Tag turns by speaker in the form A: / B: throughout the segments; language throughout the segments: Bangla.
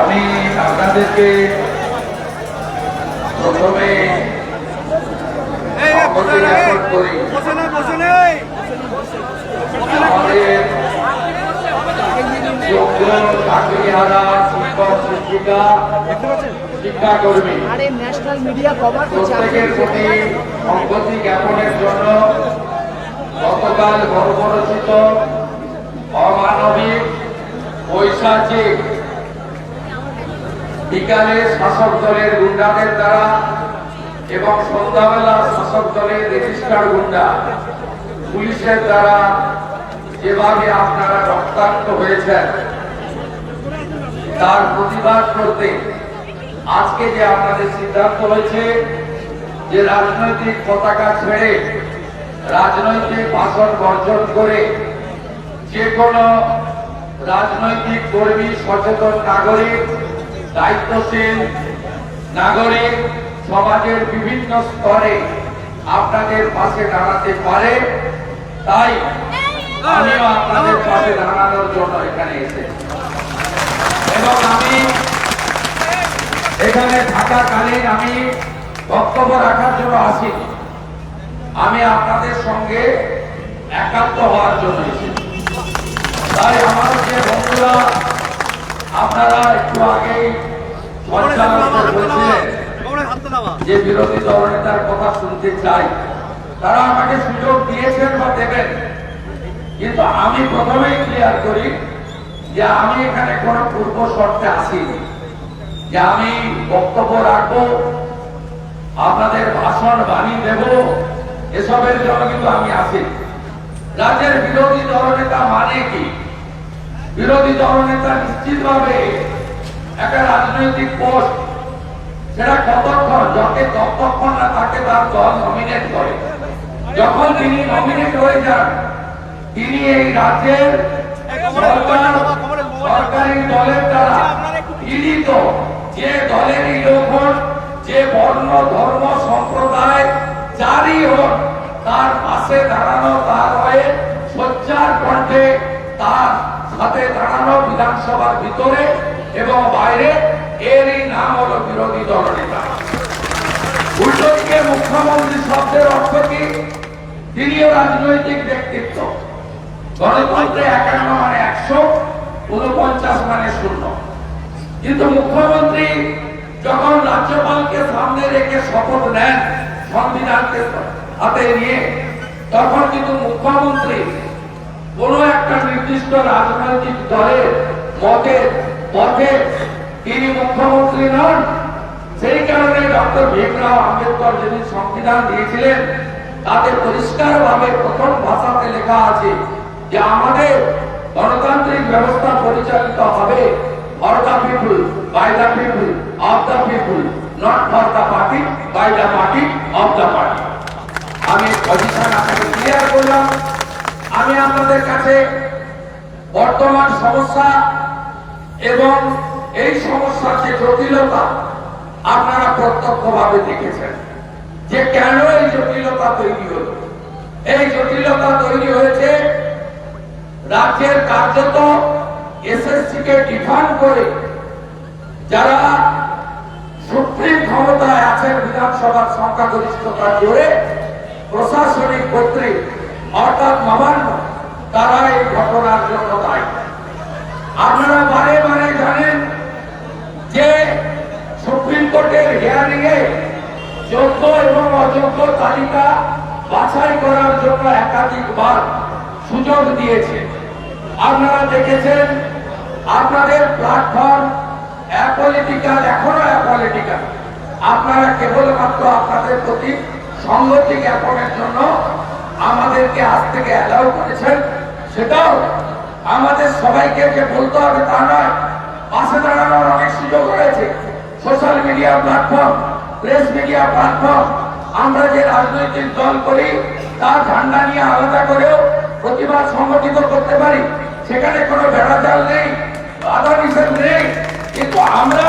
A: আমি আপনাদেরকে প্রথমে করি। আমাদের চাকরিহারা শিক্ষক শিক্ষিকা শিক্ষাকর্মী
B: আরে ন্যাশনাল মিডিয়া কভার করছে
A: প্রত্যেকের প্রতি সংগতি জ্ঞাপনের জন্য গতকাল গর্বরচিত অমানবিক ঐশাচিক বিকালে শাসক দলের গুন্ডাদের দ্বারা এবং সন্ধ্যাবেলা শাসক দলের রেজিস্টার গুন্ডা পুলিশের দ্বারা যেভাবে আপনারা রক্তাক্ত হয়েছেন, তার প্রতিবাদ করতে আজকে যে আপনাদের সিদ্ধান্ত হয়েছে যে রাজনৈতিক পতাকা ছেড়ে রাজনৈতিক ভাষণ বর্জন করে যে কোনো রাজনৈতিক কর্মী, সচেতন নাগরিক, দায়িত্বশীল নাগরিক সমাজের বিভিন্ন স্তরে আপনাদের পাশে দাঁড়াতে পারে। তাই আমিও আপনাদের পাশে দাঁড়ানোর জন্য এখানে এসেছি। এবং আমি এখানে থাকাকালীন আমি বক্তব্য রাখার জন্য আসিনি। আমি আপনাদের সঙ্গে একাত্ম হওয়ার জন্য এসেছি। তাই আমার যে বন্ধুরা আপনারা একটু আগেই যে বিরোধী দল নেতার কথা শুনতে চাই তারা আমাকে সুযোগ দিয়েছেন বা দেবেন। কিন্তু আমি প্রথমেই ক্লিয়ার করি যে আমি এখানে কোনো পূর্ব শর্তে আসিনি। যে আমি বক্তব্য রাখব আপনাদের ভাষণ বাণী দেব এসবের জন্য কিন্তু আমি আসি রাজ্যের বিরোধী দলনেতা মানে কি? বিরোধী দলনেতা নিশ্চিতভাবে একটা রাজনৈতিক পোস্ট। সেটা কতক্ষণ যত ততক্ষণ না তাকে তার দল নমিনেট করে। যখন তিনি নমিনেট হয়ে যান, তিনি এই রাজ্যের সরকার, সরকারি দলের দ্বারা পীড়িত। যে দলেরই লোক যে বর্ণ, ধর্ম, সম্প্রদায় যারই হোক তার পাশে দাঁড়ানো, তার হয়ে সোচ্চার কণ্ঠে তার সাথে দাঁড়ানো বিধানসভার ভিতরে এবং বাইরে এরই নাম হলো বিরোধী উল্টো দিকে মুখ্যমন্ত্রী শব্দের অর্থ কি? তিনিও রাজনৈতিক ব্যক্তিত্ব। গণতন্ত্রে একান্ন মানে একশো উনপঞ্চাশ মানে শূন্য। কিন্তু মুখ্যমন্ত্রী যখন রাজ্যপালকে সামনে রেখে শপথ নেন সংবিধানকে হাতে নিয়ে তখন কিন্তু মুখ্যমন্ত্রী কোন একটা নির্দিষ্ট রাজনৈতিক দলের মতে পথে তিনি মুখ্যমন্ত্রী নন। সেই কারণে ডক্টর ভীমরাও আম্বেদকর যেদিন সংবিধান দিয়েছিলেন, তাতে পরিষ্কার ভাবে প্রথম ভাষাতে লেখা আছে যে আমাদের গণতান্ত্রিক ব্যবস্থা পরিচালিত হবে for the people by people of people not for the party by the party of the party আমি পজিশন আপনাকে ক্লিয়ার করলাম। আমি আপনাদের কাছে বর্তমান সমস্যা এবং এই সমস্যার যে জটিলতা আপনারা প্রত্যক্ষভাবে দেখেছেন। যে কেন এই জটিলতা তৈরি হলো? এই জটিলতা তৈরি হয়েছে রাজ্যের কার্যত এসএসসি কে ডিফান্ড করে যারা সুপ্রিম ক্ষমতায় আছেন বিধানসভার সংখ্যাগরিষ্ঠতা জুড়ে প্রশাসনিক কর্তৃক অর্থাৎ নবান্ন তারা এই ঘটনার জন্য দায়ী। আপনারা বারে বারে জানেন যে সুপ্রিম কোর্টের হিয়ারিং এ যোগ্য এবং অযোগ্য তালিকা বাছাই করার জন্য একাধিকবার সুযোগ দিয়েছে। আপনারা দেখেছেন, আপনাদের প্ল্যাটফর্ম অ্যাপলিটিক্যাল এখনও অ্যাপলিটিক্যাল আপনারা কেবলমাত্র আপনাদের প্রতি সংগতি জ্ঞাপনের জন্য আমাদেরকে আজ থেকে অ্যালাউ করেছেন। সেটাও আমাদের সবাইকে যে বলতে হবে তা নয়, পাশে দাঁড়ানোর অনেক সুযোগ রয়েছে। Social media platform press media platform আমরা যে রাজনৈতিক দল করি তার ঝান্ডা নিয়ে আলাদা করেও প্রতিবাদ সংগঠিত করতে পারি। সেখানে কোনো বেড়াজাল নেই, বাধা নিষেধ নেই। কিন্তু আমরা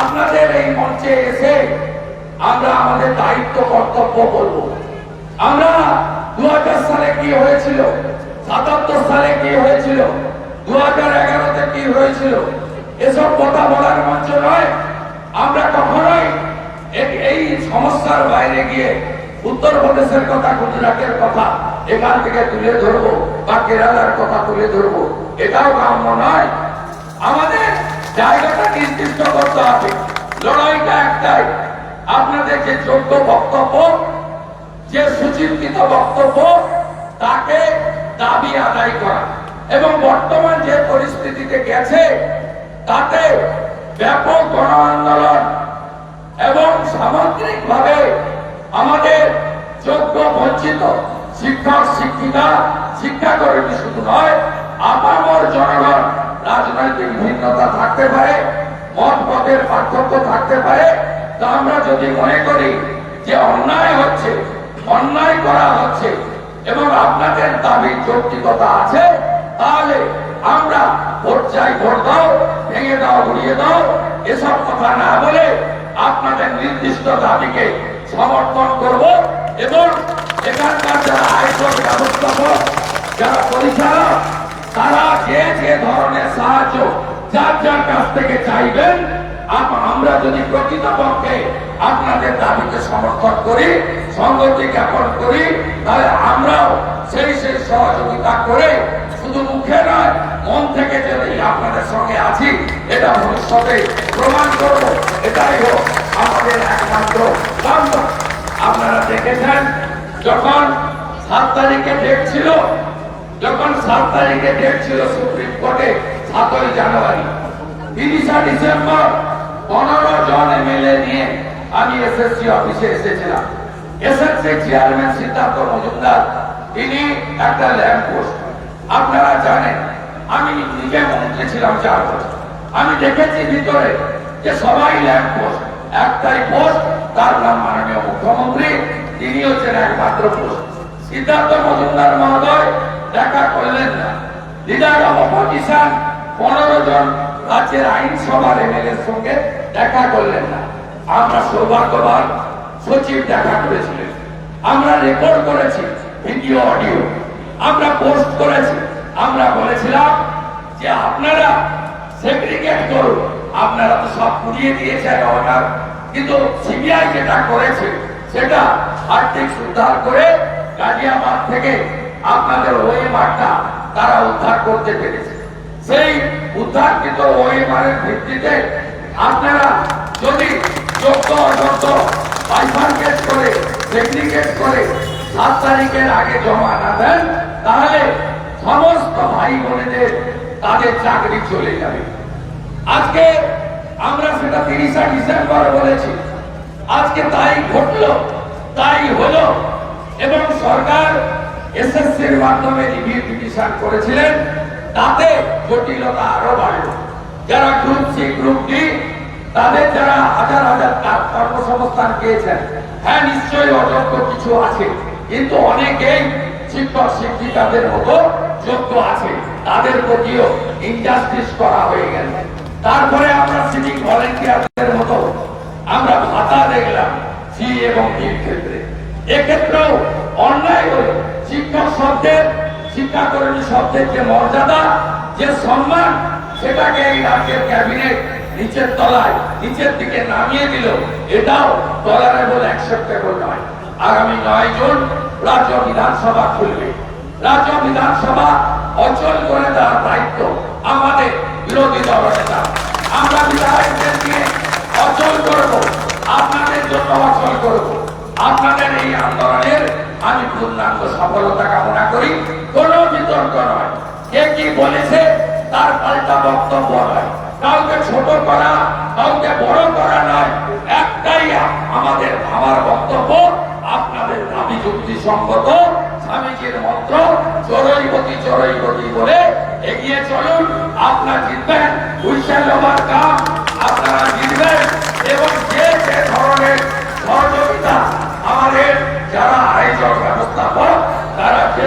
A: আপনাদের এই মঞ্চে এসে আমরা আমাদের দায়িত্ব, কর্তব্য করব আমরা দু সালে কি হয়েছিল? সাতাত্তর সালে কি হয়েছিল? দু হাজার এগারোতে কি হয়েছিল? এসব কথা বলার মঞ্চ নয়। আমরা কখনোই এই সমস্যার বাইরে গিয়ে উত্তরপ্রদেশের কথা, গুজরাটের কথা এখান থেকে তুলে ধরবো বা কেরালার কথা তুলে ধরবো। এটাও কাম্য নয়। আমাদের জায়গাটা নির্দিষ্ট করতে হবে। লড়াইটা একটাই। আপনাদের যে যোগ্য বক্তব্য, যে সুচিন্তিত বক্তব্য, তাকে দাবি আদায় করা। এবং বর্তমান যে পরিস্থিতিতে গেছে, তাতে ব্যাপক গণ আন্দোলন এবং সামগ্রিকভাবে আমাদের যোগ্য বঞ্চিত শিক্ষক, শিক্ষিকা, শিক্ষাকর্মী শুধু নয়, আপামর জনগণ রাজনৈতিক ভিন্নতা থাকতে পারে মত পথের পার্থক্য থাকতে পারে তা আমরা যদি মনে করি যে অন্যায় হচ্ছে, অন্যায় করা হচ্ছে, এবং আপনাদের দাবি যৌক্তিকতা আছে, তাহলে আমরা ভোট চাই, ভোট দাও, ভেঙে দাও উড়িয়ে দাও, এসব কথা না বলে আপনাদের নির্দিষ্ট দাবিকে সমর্থন করব এবং এখানকার যারা আয়কর ব্যবস্থাপক, যারা পরিচালক, তারা যে যে ধরনের সাহায্য যার যার কাছ থেকে চাইবেন আমরা যদি প্রকৃতপক্ষে আপনাদের দাবিকে সমর্থন করি সংগতি জ্ঞাপন করি, তাহলে আমরাও সেই সেই সহযোগিতা করে শুধু মুখে নয়, মন থেকে যদি আপনাদের সঙ্গে আছি, এটা ভবিষ্যতে প্রমাণ করব। এটাই হোক আমাদের একমাত্র আপনারা দেখেছেন, যখন সাত তারিখে ডেট ছিল, যখন সাত তারিখে ডেট ছিল সুপ্রিম কোর্টে সাতই জানুয়ারি, তিরিশা ডিসেম্বর পনেরো জন এমএলএ নিয়ে আমি এসএসসি অফিসে এসেছিলাম। এসএসসি চেয়ারম্যান সিদ্ধার্থ মজুমদার তিনি একটা ল্যাম্প পোস্ট। আপনারা জানেন, আমি নিজে মন্ত্রী ছিলাম চার বছর। আমি দেখেছি ভিতরে যে সবাই ল্যাম্প পোস্ট। একটাই পোস্ট, তার নাম মাননীয় মুখ্যমন্ত্রী তিনি হচ্ছেন একমাত্র পোস্ট। সিদ্ধার্থ মজুমদার মহোদয়, দেখা করলেন না। লিডার অফ অপোজিশন, পনেরো জন রাজ্যের আইনসভার এমএলএ সঙ্গে দেখা করলেন না। আমরা সৌভাগ্যবান সচিব দেখা করেছিলেন। আমরা রেকর্ড করেছি ভিডিও অডিও আমরা পোস্ট করেছি। আমরা বলেছিলাম যে আপনারা সেগ্রিগেট করুন। আপনারা তো সব পুড়িয়ে দিয়েছেন অর্ডার কিন্তু সিবিআই যেটা করেছে, সেটা আর্থিক উদ্ধার করে গাজিয়াবাদ থেকে আপনাদের ওই মাঠটা তারা উদ্ধার করতে পেরেছে। সেই উদ্ধারকৃত ওএমআরের ভিত্তিতে আপনারা যদি যোগ্য অযোগ্য বাইফার্কেট করে সেগ্রিগেট করে সাত তারিখের আগে জমা না দেন, তাহলে সমস্ত ভাই বোনেদের তাদের চাকরি চলে যাবে। আজকে আমরা সেটা তিরিশা ডিসেম্বর বলেছি। আজকে তাই ঘটলো, তাই হলো এবং সরকার এসএসসির মাধ্যমে রিভিউ পিটিশন করেছিলেন। তাতে জটিলতা আরও বাড়লো। যারা গ্রুপ সি গ্রুপ ডি তাদের যারা হাজার হাজার কর্মসংস্থান পেয়েছেন হ্যাঁ নিশ্চয়ই অযোগ্য কিছু আছে, কিন্তু অনেকেই শিক্ষক, শিক্ষিকাদের মতো যোগ্য আছে। তাদের প্রতিও ইনজাস্টিস করা হয়ে গেল তারপরে আমরা সিভিক ভলেন্টিয়ারদের মতো আমরা ভাতা দেখলাম সি এবং ডির ক্ষেত্রে। এক্ষেত্রেও অন্যায় হলো শিক্ষক শব্দের শিক্ষাকর্মী শব্দের যে মর্যাদা, যে সম্মান, সেটাকে এই রাজ্যের ক্যাবিনেট নিচের তলায়, নিচের দিকে নামিয়ে দিল। এটাও টলারেবল অ্যাকসেপ্টেবল নয়। আগামী নয় জুন রাজ্য বিধানসভা খুলবে। রাজ্য বিধানসভা অচল করে দেওয়ার দায়িত্ব আমাদের বিরোধী দল নেতা। আমরা বিধায়কদের নিয়ে অচল করব, আপনাদের জন্য অচল করব। আপনাদের এই আন্দোলনের আমি পূর্ণাঙ্গ সফলতা কামনা করি। কোন বিতর্ক নয়। কে কি বলেছে, তার পাল্টা বক্তব্য নয়। কাউকে ছোট করা, কাউকে বড় করা নয়। একটাই আমাদের আমার বক্তব্য, আপনাদের দাবি যুক্তি সঙ্গত স্বামীজির মন্ত্র চরৈবতী চরৈবতী বলে এগিয়ে চলুন। আপনারা জিতবেন হুইসেল ওভার কাম, আপনারা জিতবেন। এবং যে যে ধরনের সহযোগিতা আমাদের, যারা আয়োজক ব্যবস্থাপক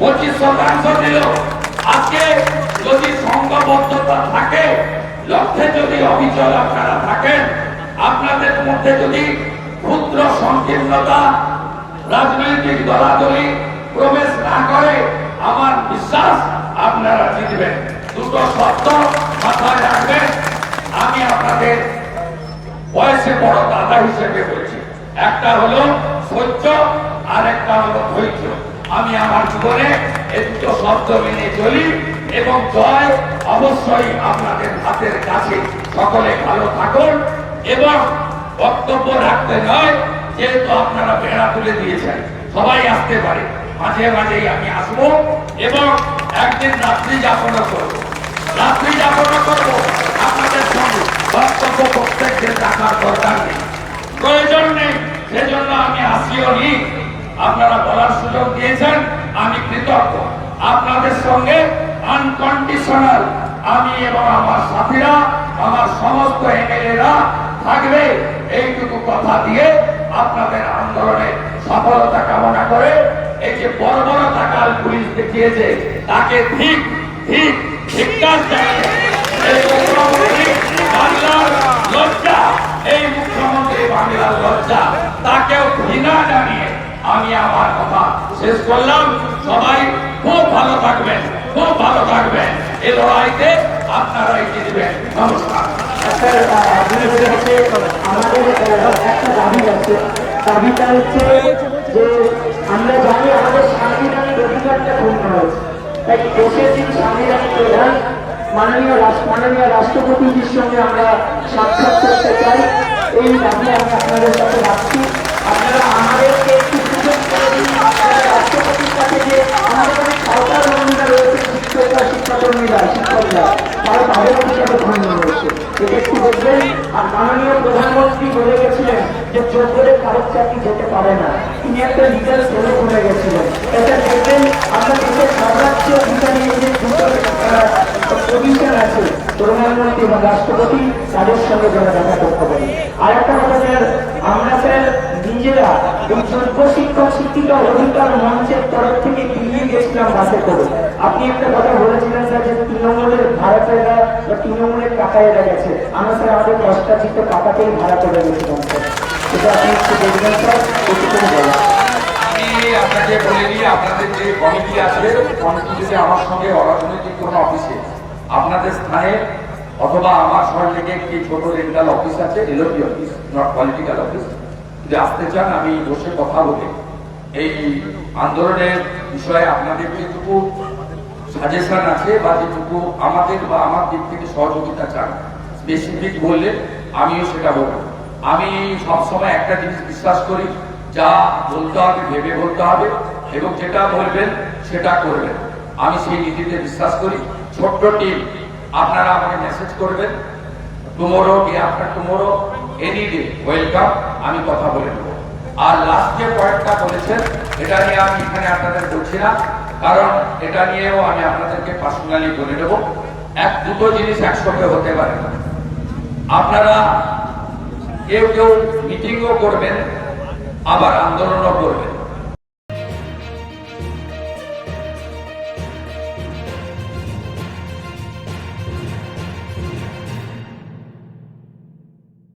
A: পঁচিশ শতাংশ দিল আজকে যদি সংঘবদ্ধতা থাকে, লক্ষ্যে যদি অবিচল আপনারা থাকেন, আপনাদের মধ্যে যদি ক্ষুদ্র সংকীর্ণতা, রাজনৈতিক দলাদলি প্রবেশ না করে, আমার বিশ্বাস আপনারা জিতবেন। দুটো শব্দ মাথায় রাখবেন। আমি আপনাদের বয়সে বড় দাদা হিসেবে বলছি। একটা হলো সহ্য আর একটা হলো ধৈর্য। আমি আমার জীবনে একটু শব্দ মেনে চলি এবং জয় অবশ্যই আপনাদের হাতের কাছে। সকলে ভালো থাকুন এবং বক্তব্য রাখতে নয়, যেহেতু আপনারা বেড়া তুলে দিয়েছেন। সবাই আসতে পারে। মাঝে মাঝেই আমি আসব এবং একদিন রাত্রি যাপনও করব। রাত্রি যাপনও করব। আপনাদের সঙ্গে বক্তব্য প্রত্যেকদের রাখার দরকার নেই। প্রয়োজন নেই, সেজন্য আমি আসিও নি। আপনারা বলার সুযোগ দিয়েছেন, আমি কৃতজ্ঞ। আপনাদের সঙ্গে আনকন্ডিশনাল আমি এবং আমার সাথীরা, আমার সমস্ত এমএলএরা থাকবে এইটুকু কথা দিয়ে আপনাদের আন্দোলনে সফলতা কামনা করে এই যে বড় বড় টাকাল পুলিশ দেখিয়েছে, তাকে ঠিক ঠিক মুখ্যমন্ত্রী বাংলার লজ্জা, এই মুখ্যমন্ত্রী বাংলার লজ্জা, তাকেও ঘৃণা জানিয়ে আমি আমার কথা শেষ করলাম। সবাই খুব ভালো থাকবেন, খুব ভালো থাকবেন। এই লড়াইতে আপনারাই জিতবেন। নমস্কার।
C: স্যার আপনার হচ্ছে আমাদের একটা দাবি দাবিটা হচ্ছে আমরা আমাদের মাননীয় সঙ্গে আমরা সাক্ষাৎ করতে চাই এই দাবি আমি আপনাদের সাথে রাখছি আপনারা আমাদেরকে একটু রাষ্ট্রপতির কাছে যে আমাদের অনেক সরকার কর্মীরা রয়েছে শিক্ষকরা শিক্ষাকর্মীরা শিক্ষকরা তারা তাদের অধিকারে ভঙ্গ রয়েছে এটা একটু দেখবেন আর মাননীয় প্রধানমন্ত্রী বলে গেছিলেন যে যোগ্যদের কারোর চাকরি যেতে পারে না তিনি একটা লিগাল সেলে করে গেছিলেন এটা দেখবেন আমরা দেশের সর্বোচ্চ অধিকারী যে দুটো পজিশন আছে প্রধানমন্ত্রী এবং রাষ্ট্রপতি তাদের সঙ্গে যারা দেখা করতে পারে আর একটা কথা স্যার আমরা স্যার নিজেরা এই যোগ্য শিক্ষক শিক্ষিকা অধিকার মঞ্চের তরফ থেকে দিল্লি গেছিলাম বাসে করে। আপনি একটা কথা বলেছিলেন, স্যার, যে তৃণমূলের ভাড়াটেরা বা তৃণমূলের কাকায়েরা গেছে। আমরা, স্যার, আমাদের দশটা চিত্ত কাকাতেই ভাড়া করে গেছিলাম, স্যার। আপনি একটু দেখবেন, স্যার
A: আপনাকে বলে আপনাদের যে কমিটি আছে, কমিটি আমার সঙ্গে অরাজনৈতিক কোনো অফিসে, আপনাদের স্থানে অথবা আমার সরলেগে একটি ছোট রেন্টাল অফিস আছে, LOP office, not political office যদি আসতে চান, আমি বসে কথা বলে। এই আন্দোলনের বিষয়ে আপনাদের যেটুকু সাজেশন আছে বা যেটুকু আমাদের বা আমার দিক থেকে সহযোগিতা চান স্পেসিফিক বললে আমিও সেটা বলব। আমি সবসময় একটা জিনিস বিশ্বাস করি, যা বলতে হবে, ভেবে বলতে হবে, এবং যেটা বলবেন, সেটা করবেন। আমি সেই নীতিতে বিশ্বাস করি। ছোট্ট টিম আপনারা আমাকে মেসেজ করবেন। Tomorrow day after tomorrow any day welcome আমি কথা বলে নেব। আর লাস্ট যে পয়েন্টটা বলেছেন, এটা নিয়ে আমি এখানে আপনাদের বলছি না, কারণ এটা নিয়েও আমি আপনাদেরকে পার্সোনালি বলে নেব। এক, দুটো জিনিস একসঙ্গে হতে পারে। না আপনারা কেউ কেউ মিটিংও করবেন, আবার আন্দোলনও করবেন।